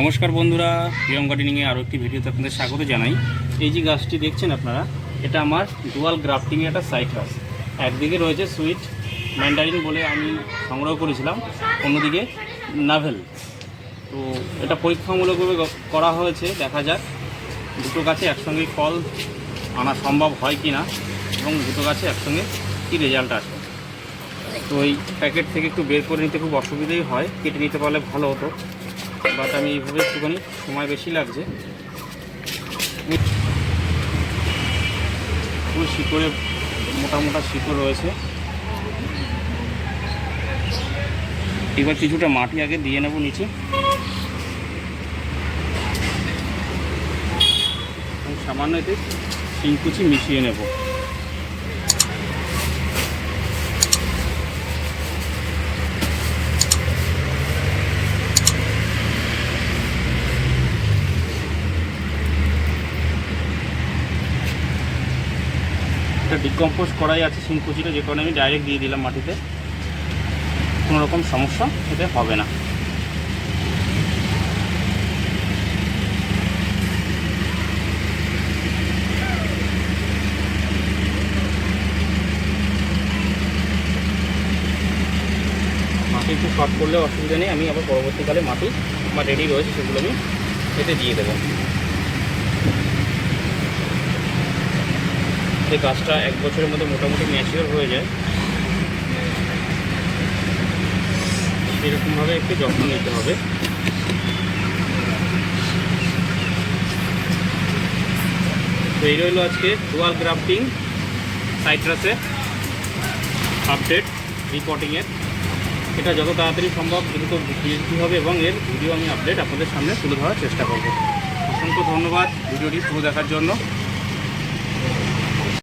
নমস্কার বন্ধুরা প্রিয়ম গার্ডেনিংয়ে আরও একটি ভিডিওতে আপনাদের স্বাগত জানাই। এই যে গাছটি দেখছেন আপনারা, এটা আমার ডুয়াল গ্রাফটিংয়ের একটা সাইট্রাস একদিকে রয়েছে সুইট ম্যান্ডারিন বলে আমি সংগ্রহ করেছিলাম, অন্যদিকে নাভেল। তো এটা পরীক্ষামূলকভাবে করা হয়েছে, দেখা যাক দুটো গাছে একসঙ্গে ফল আনা সম্ভব হয় কি না এবং দুটো গাছে একসঙ্গে কী রেজাল্ট আসে। তো এই প্যাকেট থেকে একটু বের করে নিতে খুব অসুবিধেই হয়, কেটে নিতে পারলে ভালো হতো। বাট আমি এইভাবে একটুখানি সময় বেশি লাগছে। পুরো শিকড়ে মোটা মোটা শিকড় রয়েছে। এবার কিছুটা মাটি আগে দিয়ে নেব নিচে। সামান্য এতে শিংকুচি মিশিয়ে নেব। এটা ডিকম্পোজ করাই আছে শিংকুচিটা, যে কারণে আমি ডাইরেক্ট দিয়ে দিলাম মাটিতে। কোনো রকম সমস্যা এতে হবে না। মাটি একটু শর্ট করলে অসুবিধা নেই, আমি আবার পরবর্তীকালে মাটি বা রেডি রয়েছে সেগুলো আমি এতে দিয়ে দেবো। এই গাছটা এক বছরের মধ্যে মোটামুটি ম্যাচিওর হয়ে যায় এরকমভাবে একটু যত্ন নিতে হবে। তো এই রইল আজকে ডুয়াল গ্রাফটিং সাইট্রাসের আপডেট রিপোর্টিংয়ের এটা যত তাড়াতাড়ি সম্ভব দ্রুত বিক্রি হবে এবং এর ভিডিও আমি আপডেট আপনাদের সামনে তুলে ধরার চেষ্টা করব। অসংখ্য ধন্যবাদ ভিডিওটি পুরো দেখার জন্য।